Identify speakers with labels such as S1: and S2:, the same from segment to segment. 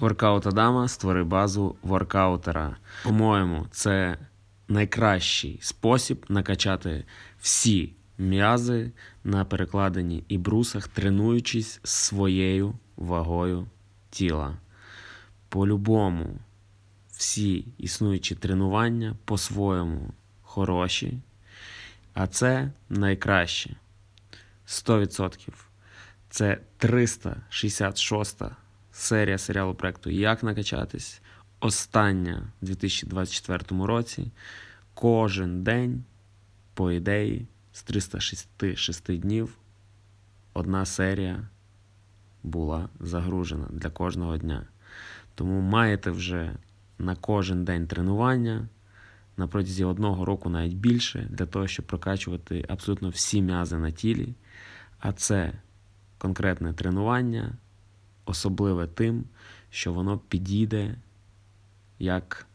S1: Воркаут Адама створи базу воркаутера. По-моєму, це найкращий спосіб накачати всі м'язи на перекладині і брусах, тренуючись своєю вагою тіла. По-любому, всі існуючі тренування по-своєму хороші, а це найкраще. 100%. Це 366 серія серіалу проекту Як накачатись. Остання в 2024 році. Кожен день, по ідеї, з 366 днів одна серія була загружена для кожного дня. Тому маєте вже на кожен день тренування на протязі одного року навіть більше, для того, щоб прокачувати абсолютно всі м'язи на тілі. А це конкретне тренування, особливе тим, що воно підійде як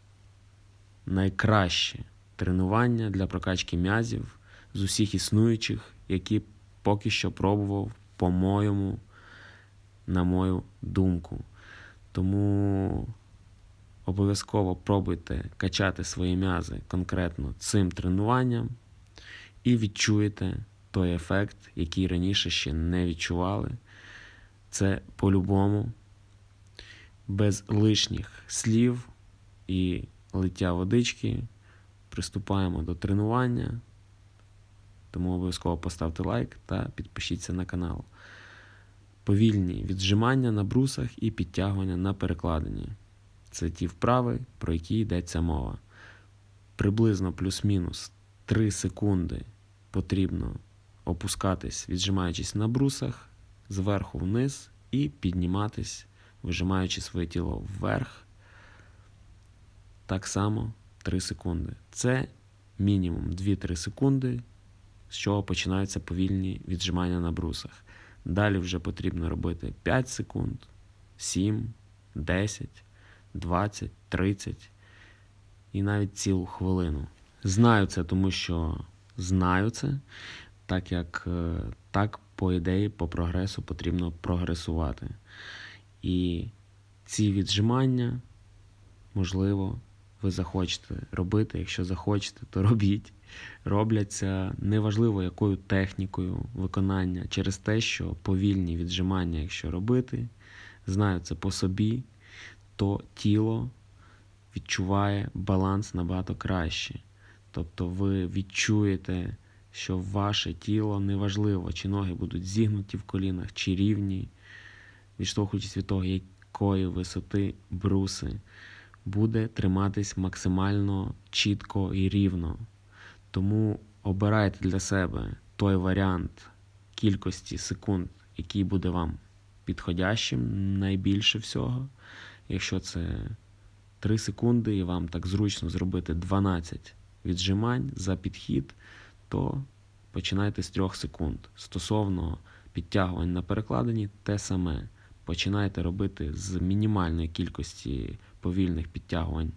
S1: найкраще тренування для прокачки м'язів з усіх існуючих, які поки що пробував, по-моєму, на мою думку. Тому обов'язково пробуйте качати свої м'язи конкретно цим тренуванням і відчуєте той ефект, який раніше ще не відчували. Це по-любому, без лишніх слів і лиття водички. Приступаємо до тренування. Тому обов'язково поставте лайк та підпишіться на канал. Повільні віджимання на брусах і підтягування на перекладині. Це ті вправи, про які йдеться мова. Приблизно плюс-мінус 3 секунди потрібно опускатись, віджимаючись на брусах зверху вниз і підніматись, вижимаючи своє тіло вверх. Так само 3 секунди. Це мінімум 2-3 секунди, з чого починаються повільні віджимання на брусах. Далі вже потрібно робити 5 секунд, 7, 10, 20, 30 і навіть цілу хвилину. Знаю це, тому що знаю це, так як е, так, по ідеї, по прогресу потрібно прогресувати. І ці віджимання, можливо, ви захочете робити. Якщо захочете, то робіть. Робляться неважливо якою технікою виконання, через те, що повільні віджимання, якщо робити, знаю це по собі, то тіло відчуває баланс набагато краще. Тобто ви відчуєте, що ваше тіло неважливо, чи ноги будуть зігнуті в колінах, чи рівні, відштовхуючись від того, якої висоти бруси, буде триматись максимально чітко і рівно. Тому обирайте для себе той варіант кількості секунд, який буде вам підходящим найбільше всього. Якщо це 3 секунди і вам так зручно зробити 12 віджимань за підхід, то починайте з 3 секунд. Стосовно підтягувань на перекладині, те саме. Починайте робити з мінімальної кількості повільних підтягувань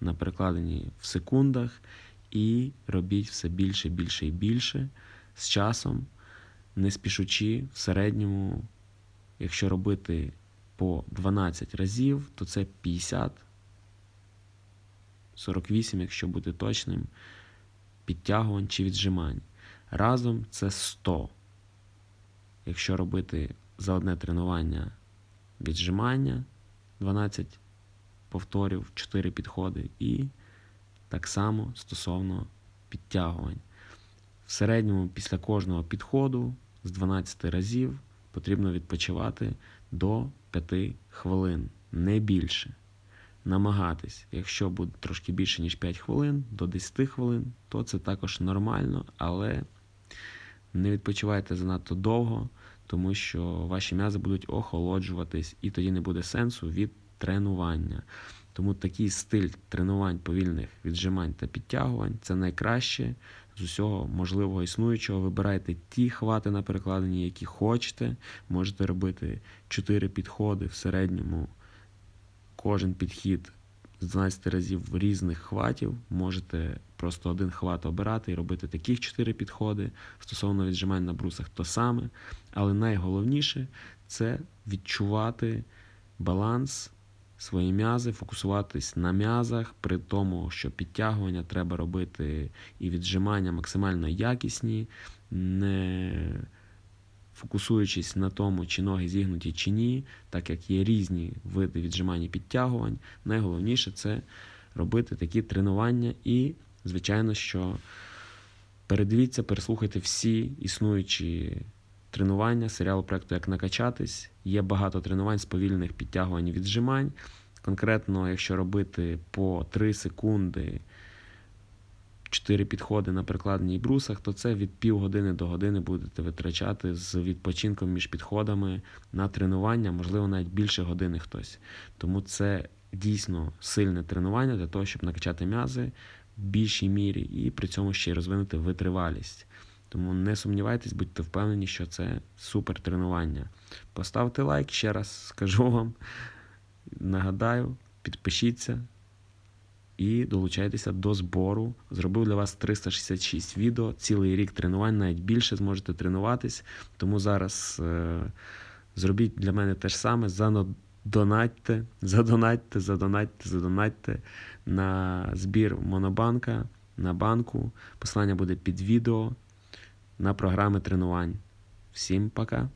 S1: на перекладині в секундах, і робіть все більше, більше і більше з часом, не спішучи в середньому, якщо робити по 12 разів, то це 50, 48, якщо бути точним, підтягувань чи віджимань. Разом це 100. Якщо робити за одне тренування віджимання 12 повторів, 4 підходи, і так само стосовно підтягувань. В середньому після кожного підходу з 12 разів потрібно відпочивати до 5 хвилин, не більше. Намагатись, якщо буде трошки більше, ніж 5 хвилин, до 10 хвилин, то це також нормально, але не відпочивайте занадто довго, тому що ваші м'язи будуть охолоджуватись, і тоді не буде сенсу від тренування. Тому такий стиль тренувань повільних віджимань та підтягувань це найкраще з усього можливого існуючого. Вибирайте ті хвати на перекладині, які хочете. Можете робити 4 підходи в середньому. Кожен підхід з 12 разів різних хватів. Можете просто один хват обирати і робити таких 4 підходи. Стосовно віджимань на брусах, то саме. Але найголовніше це відчувати баланс свої м'язи, фокусуватись на м'язах, при тому, що підтягування треба робити і віджимання максимально якісні, не фокусуючись на тому, чи ноги зігнуті чи ні, так як є різні види віджимань і підтягувань. Найголовніше це робити такі тренування і, звичайно, що передивіться, переслухайте всі існуючі тренування серіалу проекту Як накачатись. Є багато тренувань з повільних підтягувань віджимань. Конкретно, якщо робити по 3 секунди 4 підходи на прикладній брусах, то це від півгодини до години будете витрачати з відпочинком між підходами на тренування, можливо, навіть більше години хтось. Тому це дійсно сильне тренування для того, щоб накачати м'язи в більшій мірі і при цьому ще й розвинути витривалість. Тому не сумнівайтесь, будьте впевнені, що це супер тренування. Поставте лайк, ще раз скажу вам. Нагадаю, підпишіться і долучайтеся до збору. Зробив для вас 366 відео, цілий рік тренувань, навіть більше зможете тренуватись. Тому зараз е, зробіть для мене те ж саме. Задонатьте, задонатьте, задонатьте, задонатьте на збір Монобанка на банку. Посилання буде під відео на програми тренувань. Всім пока!